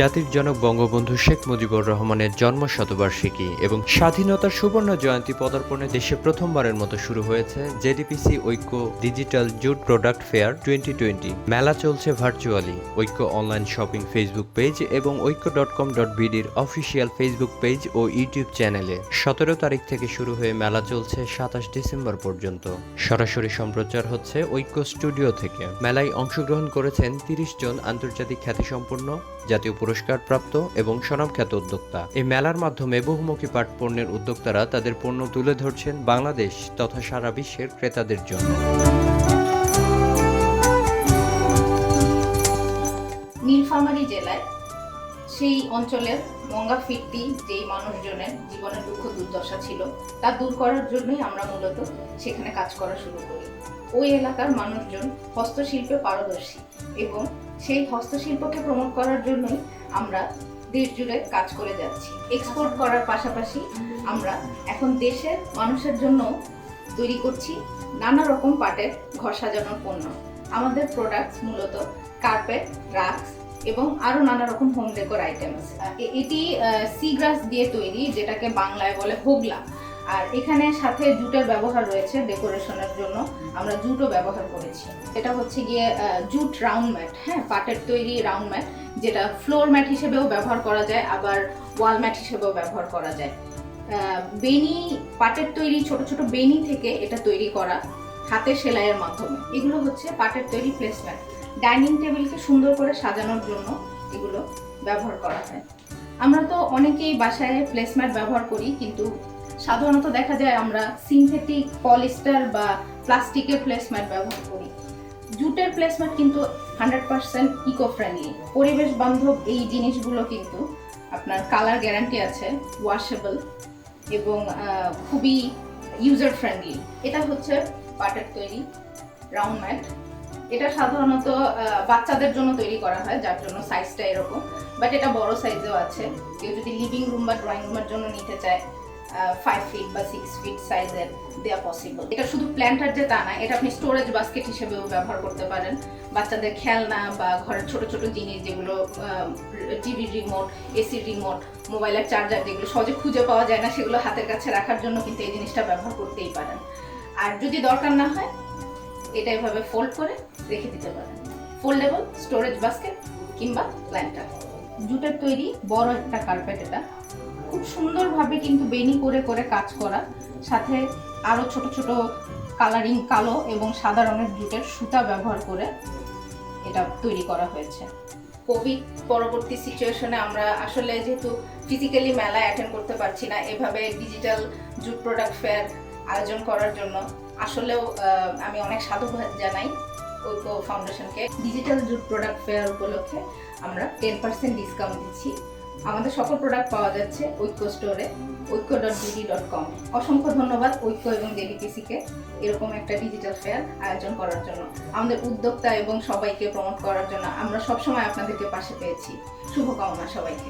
জাতির জনক বঙ্গবন্ধু শেখ মুজিবুর রহমানের জন্ম শতবার্ষিকী এবং স্বাধীনতার সুবর্ণ জয়ন্তী পদার্পণে দেশে প্রথমবারের মতো শুরু হয়েছে JDPC Oikko digital jute product fair twenty twenty. মেলা চলছে ভার্চুয়ালি। ঐক্য অনলাইন শপিং ফেসবুক পেজ এবং ঐক্য ডট কম ডট বিডির অফিসিয়াল ফেসবুক পেজ ও ইউটিউব চ্যানেলে। সতেরো তারিখ থেকে শুরু হয়ে মেলা চলছে সাতাশ ডিসেম্বর পর্যন্ত। সরাসরি সম্প্রচার হচ্ছে ঐক্য স্টুডিও থেকে। মেলায় অংশগ্রহণ করেছেন তিরিশ জন আন্তর্জাতিক খ্যাতিসম্পন্ন জাতীয় পুরস্কার প্রাপ্ত এবং স্বনামখ্যাত উদ্যোক্তা। এই মেলার মাধ্যমে বহুমুখী পাট পণ্যের উদ্যোক্তারা তাদের পণ্য তুলে ধরছেন বাংলাদেশ তথা সারা বিশ্বের ক্রেতাদের জন্য। সেই অঞ্চলের মঙ্গা ফিরতি যেই মানুষজনের জীবনের দুঃখ দুর্দশা ছিল, তা দূর করার জন্যই আমরা মূলত সেখানে কাজ করা শুরু করি। ওই এলাকার মানুষজন হস্তশিল্পে পারদর্শী এবং সেই হস্তশিল্পকে প্রমোট করার জন্যই আমরা দেশ জুড়ে কাজ করে যাচ্ছি। এক্সপোর্ট করার পাশাপাশি আমরা এখন দেশের মানুষের জন্য তৈরি করছি নানা রকম পাটের ঘর সাজানোর পণ্য। আমাদের প্রোডাক্টস মূলত কার্পেট রাক্স এবং আরও নানা রকম হোম ডেকোর আইটেমস এটি সি গ্রাস দিয়ে তৈরি, যেটাকে বাংলায় বলে হোগলা। আর এখানে সাথে জুটের ব্যবহার রয়েছে ডেকোরেশনের জন্য। আমরা জুটও ব্যবহার করেছি। এটা হচ্ছে গিয়ে জুট রাউন্ড ম্যাট হ্যাঁ পাটের তৈরি রাউন্ড ম্যাট যেটা ফ্লোর ম্যাট হিসেবেও ব্যবহার করা যায়, আবার ওয়াল ম্যাট হিসেবেও ব্যবহার করা যায়। বেনি পাটের তৈরি, ছোট ছোট বেনি থেকে এটা তৈরি করা হাতের সেলাইয়ের মাধ্যমে। এগুলো হচ্ছে পাটের তৈরি প্লেসম্যাট ডাইনিং টেবিলকে সুন্দর করে সাজানোর জন্য এগুলো ব্যবহার করা হয়। আমরা তো অনেকেই বাসায় প্লেসম্যাট ব্যবহার করি, কিন্তু সাধারণত দেখা যায় আমরা সিনথেটিক, পলিস্টার বা প্লাস্টিকের প্লেসম্যাট ব্যবহার করি। জুটের প্লেসম্যাট কিন্তু হান্ড্রেড পার্সেন্ট ইকো ফ্রেন্ডলি পরিবেশ বান্ধব এই জিনিসগুলো কিন্তু আপনার কালার গ্যারান্টি আছে, ওয়াশেবল এবং খুবই ইউজার ফ্রেন্ডলি এটা হচ্ছে পাটের তৈরি, রাউন্ড ম্যাট। এটা সাধারণত বাচ্চাদের জন্য তৈরি করা হয়, যার জন্য সাইজটা এরকম বাট এটা বড় সাইজেও আছে। কেউ যদি লিভিং রুম বা ড্রয়িং রুমের জন্য নিতে চায় ফাইভ ফিট বা সিক্স ফিট সাইজের দেওয়া পসিবল এটা শুধু প্ল্যান্টার যে তা না, এটা আপনি স্টোরেজ বাস্কেট হিসেবেও ব্যবহার করতে পারেন। বাচ্চাদের খেলনা বা ঘরের ছোট ছোট জিনিস যেগুলো টিভি রিমোট এসি রিমোট মোবাইলের চার্জার যেগুলো সহজে খুঁজে পাওয়া যায় না, সেগুলো হাতের কাছে রাখার জন্য কিন্তু এই জিনিসটা ব্যবহার করতেই পারেন। আর যদি দরকার না হয় এটা এভাবে ফোল্ড করে রেখে দিতে পারেন। ফোল্ডেবল স্টোরেজ বাস্কেট কিংবা প্ল্যান্টার জুটের তৈরি বড় একটা কার্পেট এটা। খুব সুন্দরভাবে কিন্তু বেনি করে করে কাজ করা। সাথে আরও ছোট ছোট কালারিং কালো এবং সাদা রঙের জুটের সুতা ব্যবহার করে এটা তৈরি করা হয়েছে। কোভিড পরবর্তী সিচুয়েশনে আমরা আসলে যেহেতু ফিজিক্যালি মেলা অ্যাটেন্ড করতে পারছি না, এভাবে ডিজিটাল জুট প্রোডাক্ট ফেয়ার আয়োজন করার জন্য। আসলেও আমি অনেক সাধুবাদ জানাই ঐক্য ফাউন্ডেশনকে। ডিজিটাল জুট প্রোডাক্ট ফেয়ার উপলক্ষে আমরা টেন পার্সেন্ট ডিসকাউন্ট দিচ্ছি। আমাদের সকল প্রোডাক্ট পাওয়া যাচ্ছে ঐক্য স্টোরে ঐক্য ডট ডিডি ডট কম অসংখ্য ধন্যবাদ ঐক্য এবং জেডিপিসিকে এরকম একটা ডিজিটাল ফেয়ার আয়োজন করার জন্য। আমাদের উদ্যোক্তা এবং সবাইকে প্রমোট করার জন্য আমরা সবসময় আপনাদেরকে পাশে পেয়েছি। শুভকামনা সবাইকে।